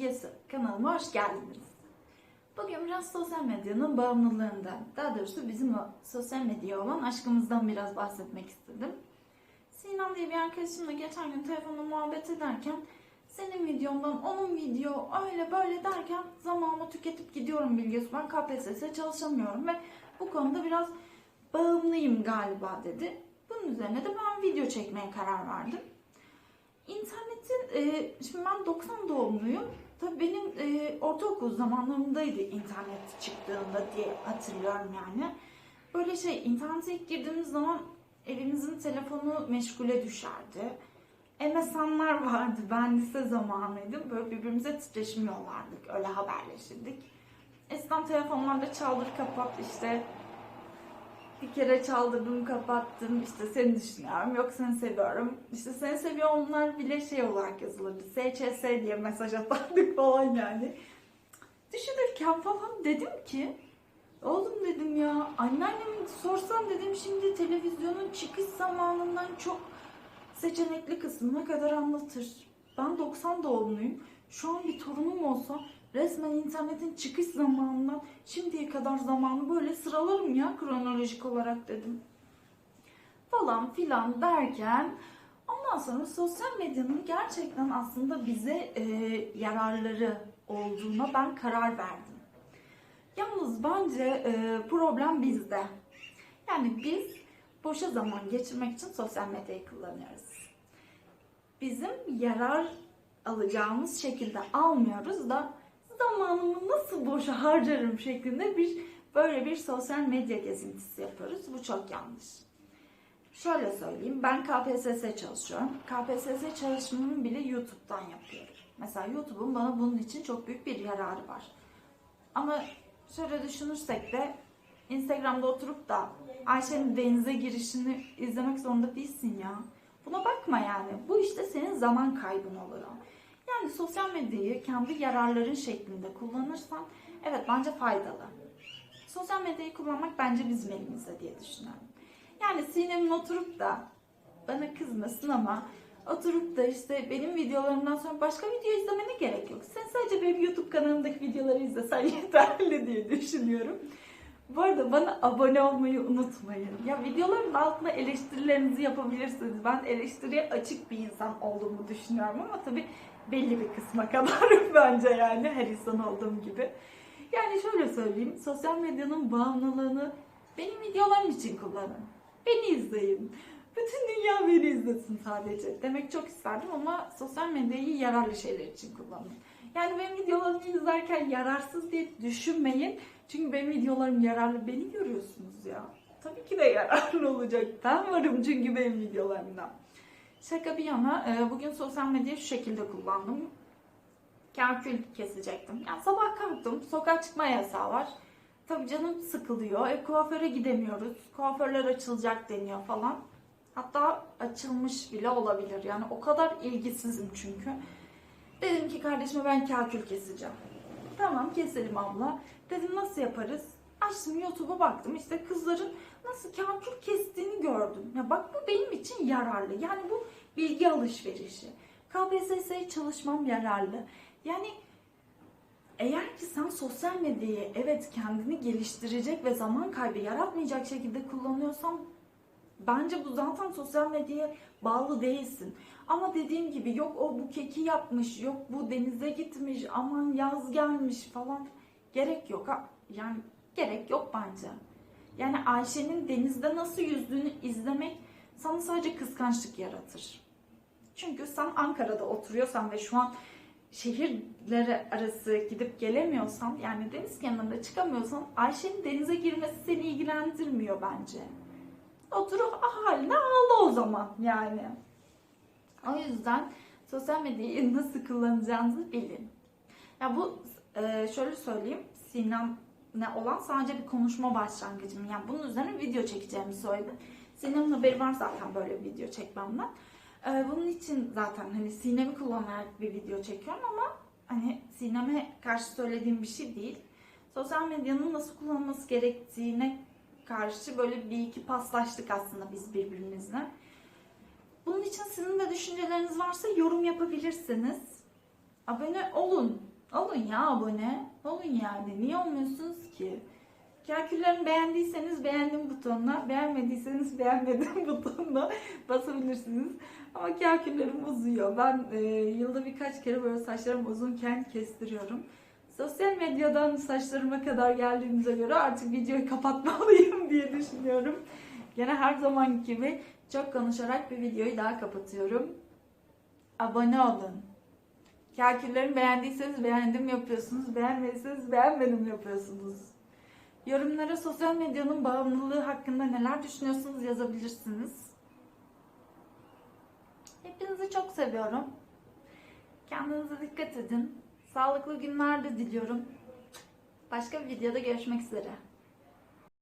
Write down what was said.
Bilgesi. Kanalıma hoş geldiniz. Bugün biraz sosyal medyanın bağımlılığından, daha doğrusu bizim o sosyal medyaya olan aşkımızdan biraz bahsetmek istedim. Sinan diye bir arkadaşımla geçen gün telefonla muhabbet ederken senin videondan onun video öyle böyle derken zamanımı tüketip gidiyorum Bilgesi. Ben KPSS çalışamıyorum ve bu konuda biraz bağımlıyım galiba dedi. Bunun üzerine de ben video çekmeye karar verdim. İnternetin, e, şimdi ben 90 doğumluyum. Tabii benim e, ortaokul zamanlarımdaydı internet çıktığında diye hatırlıyorum yani. Böyle şey, internete ilk girdiğimiz zaman elimizin telefonu meşgule düşerdi. MSN'lar vardı, ben lise zamanıydım. Böyle birbirimize titreşim yollardık, öyle haberleşirdik. Eskiden telefonlarda çaldır kapat işte bir kere çaldırdım kapattım. İşte seni düşünüyorum yok seni seviyorum. İşte seni seviyorumlar bile şey olarak yazılırdı. SCS diye mesaj atardık falan yani. Düşünürken falan dedim ki oğlum dedim ya anneannemi sorsam dedim şimdi televizyonun çıkış zamanından çok seçenekli kısmına kadar anlatır ben 90 doğumluyum şu an bir torunum olsa resmen internetin çıkış zamanından şimdiye kadar zamanı böyle sıralarım ya kronolojik olarak dedim. Falan filan derken ondan sonra sosyal medyanın gerçekten aslında bize e, yararları olduğuna ben karar verdim. Yalnız bence e, problem bizde. Yani biz boşa zaman geçirmek için sosyal medyayı kullanıyoruz. Bizim yarar alacağımız şekilde almıyoruz da zamanımı nasıl boşa harcarım şeklinde bir böyle bir sosyal medya gezintisi yapıyoruz. Bu çok yanlış. Şöyle söyleyeyim, ben KPSS çalışıyorum. KPSS çalışmamı bile YouTube'dan yapıyorum. Mesela YouTube'un bana bunun için çok büyük bir yararı var. Ama şöyle düşünürsek de Instagram'da oturup da Ayşe'nin denize girişini izlemek zorunda değilsin ya. Buna bakma yani. Bu işte senin zaman kaybın oluyor. Yani sosyal medyayı kendi yararların şeklinde kullanırsan evet bence faydalı. Sosyal medyayı kullanmak bence bizim elimizde diye düşünüyorum. Yani Sinem'in oturup da bana kızmasın ama oturup da işte benim videolarımdan sonra başka video izlemene gerek yok. Sen sadece benim YouTube kanalımdaki videoları izlesen yeterli diye düşünüyorum. Bu arada bana abone olmayı unutmayın. Ya videoların altına eleştirilerinizi yapabilirsiniz. Ben eleştiriye açık bir insan olduğumu düşünüyorum ama tabii belli bir kısma kadar bence yani her insan olduğum gibi. Yani şöyle söyleyeyim, sosyal medyanın bağımlılığını benim videolarım için kullanın. Beni izleyin. Bütün dünya beni izlesin sadece. Demek çok isterdim ama sosyal medyayı yararlı şeyler için kullanın. Yani benim videolarımı izlerken yararsız diye düşünmeyin. Çünkü benim videolarım yararlı. Beni görüyorsunuz ya. Tabii ki de yararlı olacak. Ben varım çünkü benim videolarımda. Şaka bir yana e, bugün sosyal medyayı şu şekilde kullandım. Kalkül kesecektim. Yani sabah kalktım. Sokağa çıkma yasağı var. Tabii canım sıkılıyor. E, kuaföre gidemiyoruz. Kuaförler açılacak deniyor falan. Hatta açılmış bile olabilir. Yani o kadar ilgisizim çünkü. Dedim ki kardeşime ben kalkül keseceğim. Tamam keselim abla. Dedim nasıl yaparız? Açtım YouTube'a baktım. İşte kızların nasıl kalkül kestiğini gördüm. Ya bak bu benim için yararlı. Yani bu bilgi alışverişi. KPSS'ye çalışmam yararlı. Yani eğer ki sen sosyal medyayı evet kendini geliştirecek ve zaman kaybı yaratmayacak şekilde kullanıyorsan bence bu zaten sosyal medyaya bağlı değilsin. Ama dediğim gibi yok o bu keki yapmış, yok bu denize gitmiş, aman yaz gelmiş falan gerek yok. Ha. Yani gerek yok bence. Yani Ayşe'nin denizde nasıl yüzdüğünü izlemek sana sadece kıskançlık yaratır. Çünkü sen Ankara'da oturuyorsan ve şu an şehirlere arası gidip gelemiyorsan yani deniz kenarında çıkamıyorsan Ayşe'nin denize girmesi seni ilgilendirmiyor bence. Otur haline ağla o zaman yani. O yüzden sosyal medyayı nasıl kullanacağınızı bilin. Ya bu e, şöyle söyleyeyim Sinem ne olan sadece bir konuşma başlangıcım. Yani bunun üzerine video çekeceğimi söyledi. Sinem'in haberi var zaten böyle bir video çekmemden. Ee, bunun için zaten hani Sinem'i kullanarak bir video çekiyorum ama hani Sinem'e karşı söylediğim bir şey değil. Sosyal medyanın nasıl kullanılması gerektiğine karşı böyle bir iki paslaştık aslında biz birbirimizle. Bunun için sizin de düşünceleriniz varsa yorum yapabilirsiniz. Abone olun. Olun ya abone. Olun yani. Niye olmuyorsunuz ki? Kalküllerimi beğendiyseniz beğendim butonuna, beğenmediyseniz beğenmedim butonuna basabilirsiniz. Ama kalküllerim uzuyor. Ben e, yılda birkaç kere böyle saçlarım uzunken kestiriyorum. Sosyal medyadan saçlarıma kadar geldiğimize göre artık videoyu kapatmalıyım diye düşünüyorum. Gene her zaman gibi çok konuşarak bir videoyu daha kapatıyorum. Abone olun. Kalküllerimi beğendiyseniz beğendim yapıyorsunuz. Beğenmediyseniz beğenmedim yapıyorsunuz. Yorumlara sosyal medyanın bağımlılığı hakkında neler düşünüyorsunuz yazabilirsiniz. Hepinizi çok seviyorum. Kendinize dikkat edin. Sağlıklı günler de diliyorum. Başka bir videoda görüşmek üzere.